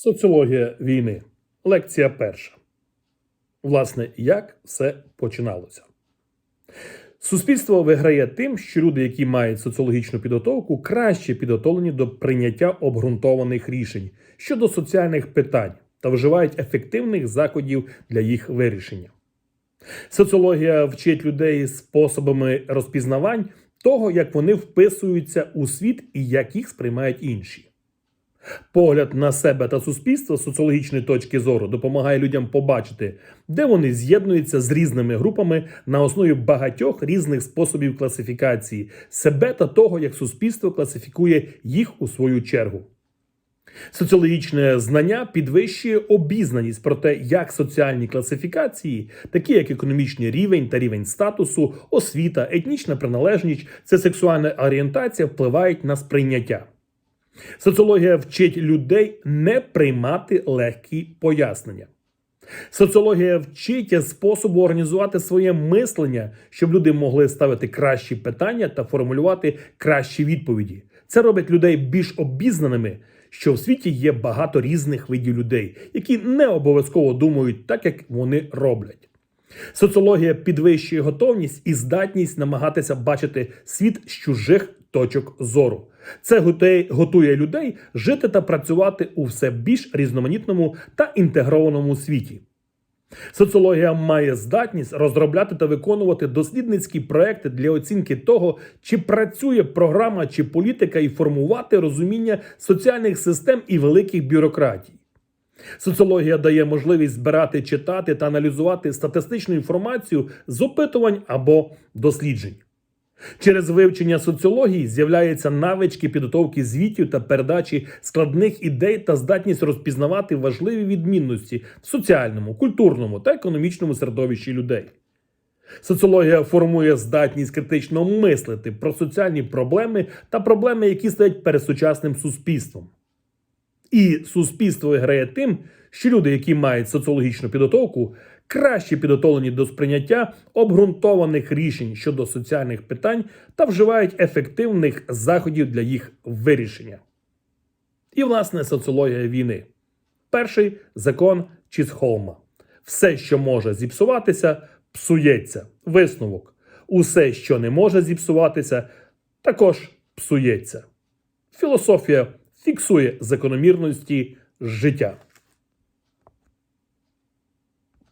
Соціологія війни. Лекція перша. Власне, як все починалося? Суспільство виграє тим, що люди, які мають соціологічну підготовку, краще підготовлені до прийняття обґрунтованих рішень щодо соціальних питань та вживають ефективних заходів для їх вирішення. Соціологія вчить людей способами розпізнавань того, як вони вписуються у світ і як їх сприймають інші. Погляд на себе та суспільство з соціологічної точки зору допомагає людям побачити, де вони з'єднуються з різними групами на основі багатьох різних способів класифікації себе та того, як суспільство класифікує їх у свою чергу. Соціологічне знання підвищує обізнаність про те, як соціальні класифікації, такі як економічний рівень та рівень статусу, освіта, етнічна приналежність, це сексуальна орієнтація впливають на сприйняття. Соціологія вчить людей не приймати легкі пояснення. Соціологія вчить способу організувати своє мислення, щоб люди могли ставити кращі питання та формулювати кращі відповіді. Це робить людей більш обізнаними, що в світі є багато різних видів людей, які не обов'язково думають так, як вони роблять. Соціологія підвищує готовність і здатність намагатися бачити світ з чужих точок зору. Це готує- людей жити та працювати у все більш різноманітному та інтегрованому світі. Соціологія має здатність розробляти та виконувати дослідницькі проекти для оцінки того, чи працює програма чи політика, і формувати розуміння соціальних систем і великих бюрократій. Соціологія дає можливість збирати, читати та аналізувати статистичну інформацію з опитувань або досліджень. Через вивчення соціології з'являються навички підготовки звітів та передачі складних ідей та здатність розпізнавати важливі відмінності в соціальному, культурному та економічному середовищі людей. Соціологія формує здатність критично мислити про соціальні проблеми та проблеми, які стоять перед сучасним суспільством. І суспільство виграє тим, що люди, які мають соціологічну підготовку, краще підготовлені до сприйняття обґрунтованих рішень щодо соціальних питань та вживають ефективних заходів для їх вирішення. І, власне, соціологія війни. Перший закон Чізхолма. Все, що може зіпсуватися, псується. Висновок. Усе, що не може зіпсуватися, також псується. Філософія фіксує закономірності життя.